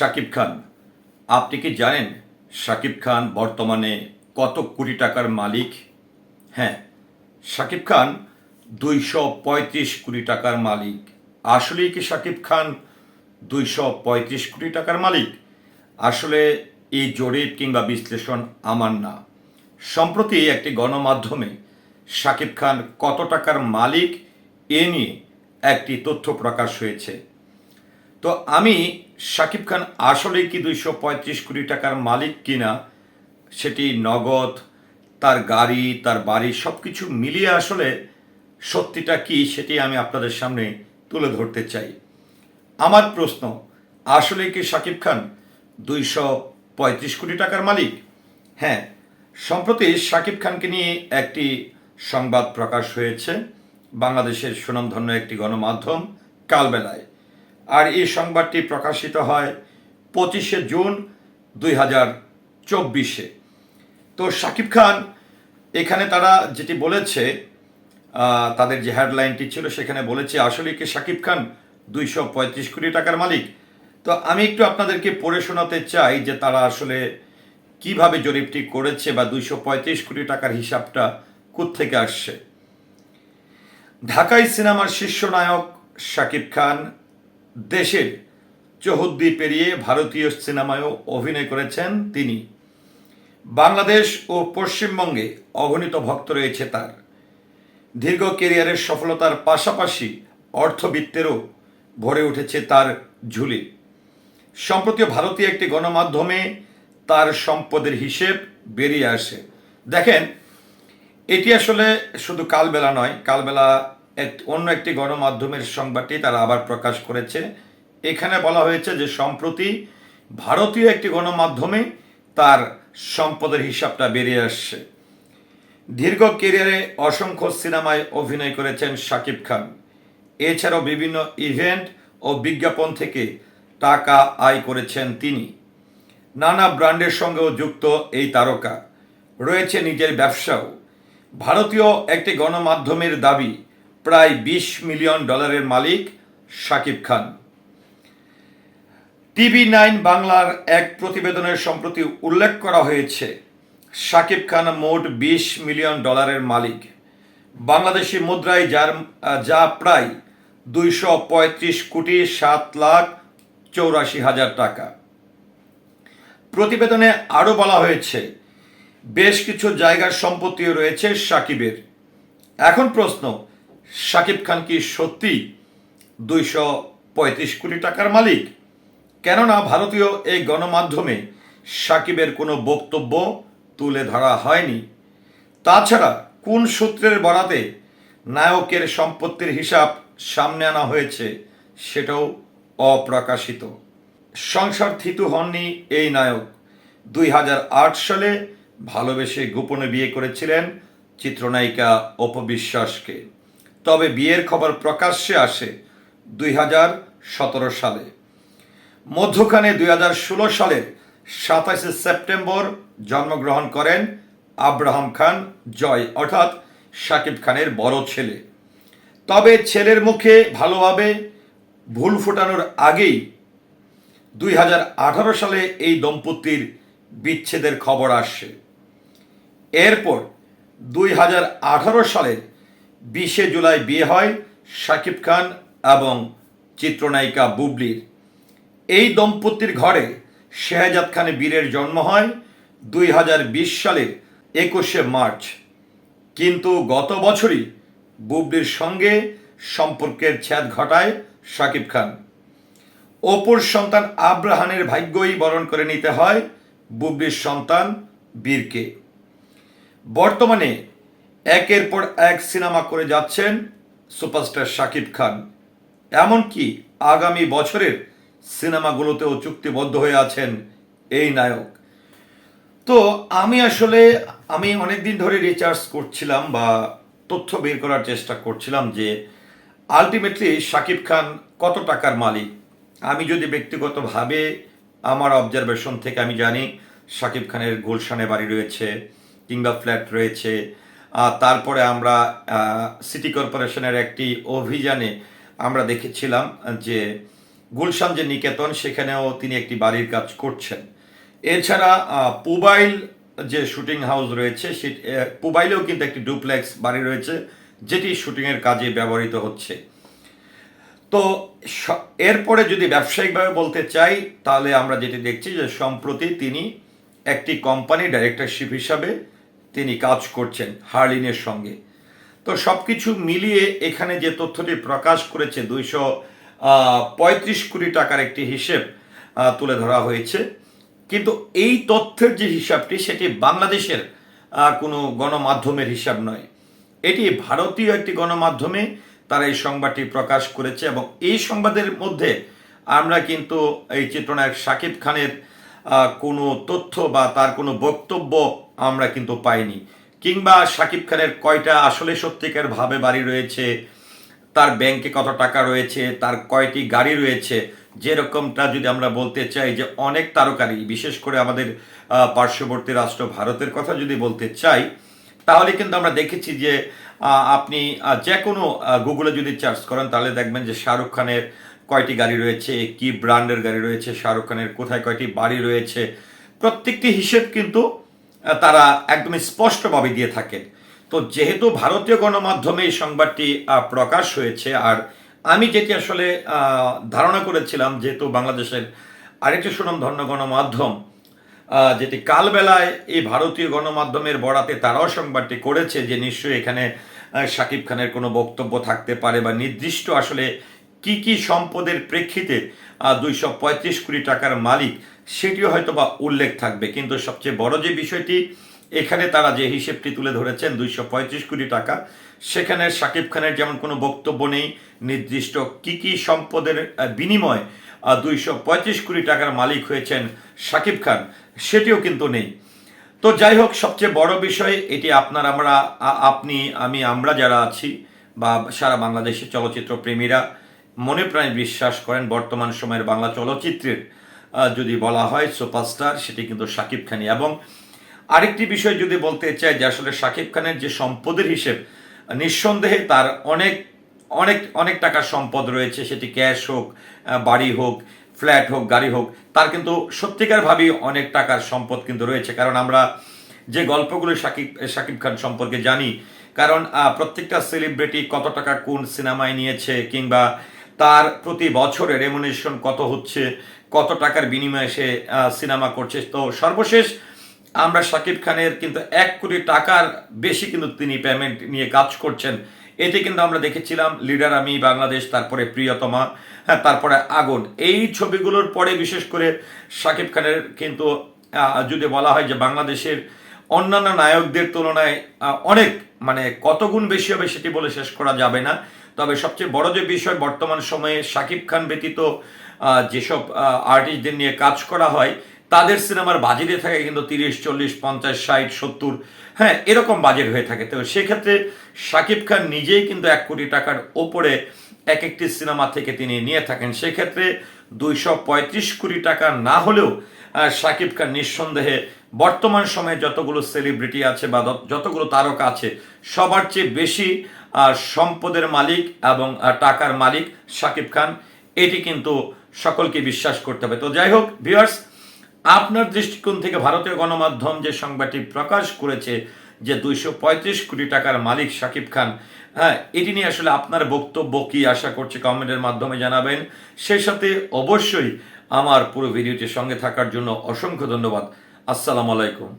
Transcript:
শাকিব খান। আপনি কি জানেন শাকিব খান বর্তমানে কত কোটি টাকার মালিক? হ্যাঁ শাকিব খান দুইশো পঁয়ত্রিশ কোটি টাকার মালিক। আসলেই কি শাকিব খান দুইশো পঁয়ত্রিশ কোটি টাকার মালিক? আসলে এই জরিপ কিংবা বিশ্লেষণ আমার না। সম্প্রতি একটি গণমাধ্যমে শাকিব খান কত টাকার মালিক এ নিয়ে একটি তথ্য প্রকাশ হয়েছে। তো আমি শাকিব খান আসলে কি দুইশো পঁয়ত্রিশ কোটি টাকার মালিক কিনা, সেটি নগদ, তার গাড়ি, তার বাড়ি সব কিছু মিলিয়ে আসলে সত্যিটা কি সেটি আমি আপনাদের সামনে তুলে ধরতে চাই। আমার প্রশ্ন, আসলে কি শাকিব খান দুইশো পঁয়ত্রিশ কোটি টাকার মালিক? হ্যাঁ সম্প্রতি শাকিব খানকে নিয়ে একটি সংবাদ প্রকাশ হয়েছে, বাংলাদেশের সুনামধন্য একটি গণমাধ্যম, কালবেলায়। আর এই সংবাদটি প্রকাশিত হয় পঁচিশে জুন দুই হাজার চব্বিশে। তো শাকিব খান, এখানে তারা যেটি বলেছে তাদের যে হেডলাইনটি ছিল সেখানে বলেছে, আসলে কি শাকিব খান দুইশো পঁয়ত্রিশ কোটি টাকার মালিক? তো আমি একটু আপনাদেরকে পড়ে শোনাতে চাই যে তারা আসলে কীভাবে জরিপটি করেছে বা দুইশো পঁয়ত্রিশ কোটি টাকার হিসাবটা থেকে আসছে। ঢাকাই সিনেমার শীর্ষ নায়ক শাকিব খান দেশের চৌহদ্দি পেরিয়ে ভারতীয় সিনেমায়ও অভিনয় করেছেন তিনি। বাংলাদেশ ও পশ্চিমবঙ্গে অগণিত ভক্ত রয়েছে তার। দীর্ঘ কেরিয়ারের সফলতার পাশাপাশি অর্থবিত্তেরও ভরে উঠেছে তার ঝুলি। সম্প্রতি ভারতীয় একটি গণমাধ্যমে তার সম্পদের হিসেব বেরিয়ে আসে। দেখেন, এটি আসলে শুধু কালবেলা নয়, কালবেলা এক, অন্য একটি গণমাধ্যমের সংবাদটি তারা আবার প্রকাশ করেছে। এখানে বলা হয়েছে যে সম্প্রতি ভারতীয় একটি গণমাধ্যমে তার সম্পদের হিসাবটা বেরিয়ে আসছে। দীর্ঘ কেরিয়ারে অসংখ্য সিনেমায় অভিনয় করেছেন শাকিব খান। এছাড়াও বিভিন্ন ইভেন্ট ও বিজ্ঞাপন থেকে টাকা আয় করেছেন তিনি। নানা ব্র্যান্ডের সঙ্গেও যুক্ত এই তারকা। রয়েছে নিজের ব্যবসাও। ভারতীয় একটি গণমাধ্যমের দাবি প্রায় বিশ মিলিয়ন ডলারের মালিক শাকিব খান। টিভি নাইন বাংলার এক প্রতিবেদনের সম্প্রতি উল্লেখ করা হয়েছে, শাকিব খান মোট বিশ মিলিয়ন ডলারের মালিক। বাংলাদেশি মুদ্রায় যার, যা প্রায় দুইশো পঁয়ত্রিশ কোটি সাত লাখ চৌরাশি হাজার টাকা। প্রতিবেদনে আরও বলা হয়েছে, বেশ কিছু জায়গার সম্পত্তিও রয়েছে সাকিবের এখন প্রশ্ন সাকিব খান কি সত্যি দুইশো পঁয়ত্রিশ কোটি টাকার মালিক? কেননা ভারতীয় এই গণমাধ্যমে সাকিবের কোনো বক্তব্য তুলে ধরা হয়নি। তাছাড়া কোন সূত্রের বরাতে নায়কের সম্পত্তির হিসাব সামনে আনা হয়েছে সেটাও অপ্রকাশিত। সংসার থিতু হননি এই নায়ক। দুই হাজার আট সালে ভালোবেসে গোপনে বিয়ে করেছিলেন চিত্রনায়িকা অপবিশ্বাসকে। তবে বিয়ের খবর প্রকাশ্যে আসে দুই হাজার সতেরো সালে। মধ্যখানে দুই হাজার ষোলো সালের সাতাশে সেপ্টেম্বর জন্মগ্রহণ করেন আব্রাহাম খান জয়, অর্থাৎ শাকিব খানের বড় ছেলে। তবে ছেলের মুখে ভালোভাবে ভুল ফোটানোর আগেই দুই হাজার আঠারো সালে এই দম্পতির বিচ্ছেদের খবর আসে। এরপর দুই সালের বিশে জুলাই বিয়ে হয় শাকিব খান এবং চিত্রনায়িকা বুবলির। এই দম্পতির ঘরে শেহজাদ খানে বীরের জন্ম হয় দুই হাজার বিশ সালের একুশে মার্চ। কিন্তু গত বছরই বুবলির সঙ্গে সম্পর্কের ছেদ ঘটায় শাকিব খান। অপুর সন্তান আব্রাহানের ভাগ্যই বরণ করে নিতে হয় বুবলির সন্তান বীরকে। বর্তমানে একের পর এক সিনেমা করে যাচ্ছেন সুপারস্টার শাকিব খান। এমনকি আগামী বছরের সিনেমাগুলোতেও চুক্তিবদ্ধ হয়ে আছেন এই নায়ক। তো আমি আসলে, আমি অনেক দিন ধরে রিচার্জ করছিলাম বা তথ্য বের করার চেষ্টা করছিলাম যে আলটিমেটলি শাকিব খান কত টাকার মালিক? আমি যদি ব্যক্তিগতভাবে আমার অবজারভেশন থেকে আমি জানি, শাকিব খানের গুলশানে বাড়ি রয়েছে কিংবা ফ্ল্যাট রয়েছে তারপরে আমরা সিটি কর্পোরেশনের একটি অভিযানে আমরা দেখেছিলাম যে গুলশান যে নিকেতন, সেখানেও তিনি একটি বাড়ির কাজ করছেন। এছাড়া পুবাইল যে শুটিং হাউস রয়েছে, সে পুবাইলেও কিন্তু একটি ডুপ্লেক্স বাড়ি রয়েছে, যেটি শুটিংয়ের কাজে ব্যবহৃত হচ্ছে। তো এরপরে যদি ব্যবসায়িকভাবে বলতে চাই, তাহলে আমরা যেটি দেখছি যে সম্প্রতি তিনি একটি কোম্পানি ডাইরেক্টরশিপ হিসাবে তিনি কাজ করছেন হার্লিনের সঙ্গে। তো সব কিছু মিলিয়ে এখানে যে তথ্যটি প্রকাশ করেছে, দুইশো পঁয়ত্রিশ কোটি টাকার একটি হিসেব তুলে ধরা হয়েছে। কিন্তু এই তথ্যের যে হিসাবটি, সেটি বাংলাদেশের কোনো গণমাধ্যমের হিসাব নয়। এটি ভারতীয় একটি গণমাধ্যমে তারা এই সংবাদটি প্রকাশ করেছে এবং এই সংবাদের মধ্যে আমরা কিন্তু এই চিত্রনায়ক শাকিব খানের কোনো তথ্য বা তার কোনো বক্তব্য আমরা কিন্তু পাইনি। কিংবা শাকিব খানের কয়টা আসলে সত্যিকার ভাবে বাড়ি রয়েছে, তার ব্যাংকে কত টাকা রয়েছে, তার কয়টি গাড়ি রয়েছে, যেরকমটা যদি আমরা বলতে চাই যে অনেক তারকারি বিশেষ করে আমাদের পার্শ্ববর্তী রাষ্ট্র ভারতের কথা যদি বলতে চাই, তাহলে কিন্তু আমরা দেখেছি যে আপনি যে কোনো গুগলে যদি চার্জ করেন, তাহলে দেখবেন যে শাহরুখ খানের কয়টি গাড়ি রয়েছে, কি ব্র্যান্ডের গাড়ি রয়েছে, শাহরুখ খানের কোথায় কয়টি বাড়ি রয়েছে। প্রত্যেকটি হিসেব কিন্তু তারা একদম স্পষ্টভাবে দিয়ে থাকেন। তো যেহেতু ভারতীয় গণমাধ্যমে এই সংবাদটি প্রকাশ হয়েছে, আর আমি যেটি আসলে ধারণা করেছিলাম, যেহেতু বাংলাদেশের আরেকটি সুনামধন্য গণমাধ্যম যেটি কালবেলায় এই ভারতীয় গণমাধ্যমের বরাতে তারাও সংবাদটি করেছে যে নিশ্চয়ই এখানে শাকিব খানের কোনো বক্তব্য থাকতে পারে বা নির্দিষ্ট আসলে কি কি সম্পদের প্রেক্ষিতে দুইশো পঁয়ত্রিশ কোটি টাকার মালিক, সেটিও হয়তো বা উল্লেখ থাকবে। কিন্তু সবচেয়ে বড় যে বিষয়টি, এখানে তারা যে হিসেবটি তুলে ধরেছেন, দুইশো পঁয়ত্রিশ কোটি টাকা, সেখানে শাকিব খানের যেমন কোনো বক্তব্য নেই, নির্দিষ্ট কি কি সম্পদের বিনিময়ে দুইশো পঁয়ত্রিশ কোটি টাকার মালিক হয়েছেন শাকিব খান, সেটিও কিন্তু নেই। তো যাই হোক, সবচেয়ে বড় বিষয়, এটি আপনার আমরা আপনি, আমি, আমরা যারা আছি, বা সারা বাংলাদেশের চলচ্চিত্র প্রেমীরা মনে প্রাণে বিশ্বাস করেন বর্তমান সময়ের বাংলা চলচ্চিত্রের যদি বলা হয় সুপারস্টার, সেটি কিন্তু শাকিব খানই। এবং আরেকটি বিষয় যদি বলতে চাই যে আসলে শাকিব খানের যে সম্পদের হিসেব, নিঃসন্দেহে তার অনেক অনেক অনেক টাকার সম্পদ রয়েছে, সেটি ক্যাশ হোক বাড়ি হোক, ফ্ল্যাট হোক, গাড়ি হোক, তার কিন্তু সত্যিকারভাবেই অনেক টাকার সম্পদ কিন্তু রয়েছে। কারণ আমরা যে গল্পগুলো শাকিব শাকিব খান সম্পর্কে জানি, কারণ প্রত্যেকটা সেলিব্রিটি কত টাকা কোন সিনেমায় নিয়েছে কিংবা তার প্রতি বছরে রেমুনেশন কত হচ্ছে, কত টাকার বিনিময়ে সে সিনেমা করছে। তো সর্বশেষ আমরা শাকিব খানের কিন্তু এক কোটি টাকার বেশি কিন্তু তিনি পেমেন্ট নিয়ে কাজ করছেন। এতে কিন্তু আমরা দেখেছিলাম লিডার আমি বাংলাদেশ, তারপরে প্রিয়তমা হ্যাঁ তারপরে আগুন। এই ছবিগুলোর পরে বিশেষ করে শাকিব খানের কিন্তু যদি বলা হয় যে বাংলাদেশের অন্যান্য নায়কদের তুলনায় অনেক মানে কত গুণ বেশি হবে সেটি বলে শেষ করা যাবে না। তবে সবচেয়ে বড় যে বিষয়, বর্তমান সময়ে শাকিব খান ব্যতীত যেসব আর্টিস্টদের নিয়ে কাজ করা হয়, তাদের সিনেমার বাজেটে থাকে কিন্তু তিরিশ, চল্লিশ, পঞ্চাশ, ষাট, সত্তর হ্যাঁ এরকম বাজেট হয়ে থাকে। তো সেক্ষেত্রে শাকিব খান নিজেই কিন্তু এক কোটি টাকার ওপরে এক একটি সিনেমা থেকে তিনি নিয়ে থাকেন। সেক্ষেত্রে দুইশো পঁয়ত্রিশ কোটি টাকা না হলেও শাকিব খান নিঃসন্দেহে বর্তমান সময়ে যতগুলো সেলিব্রিটি আছে বা যতগুলো তারকা আছে, সবার চেয়ে বেশি সম্পদের মালিক এবং টাকার মালিক শাকিব খান। এটি কিন্তু সকলকে বিশ্বাস করতে হবে। তো যাই হোক, ভিউয়ার্স, আপনার দৃষ্টিকোণ থেকে ভারতীয় গণমাধ্যম যে সংবাদটি প্রকাশ করেছে যে দুইশো পঁয়ত্রিশ কোটি টাকার মালিক সাকিব খান হ্যাঁ এটি নিয়ে আসলে আপনার বক্তব্য কি আশা করছে কমেন্টের মাধ্যমে জানাবেন। সেই সাথে অবশ্যই আমার পুরো ভিডিওটির সঙ্গে থাকার জন্য অসংখ্য ধন্যবাদ। আসসালামু আলাইকুম।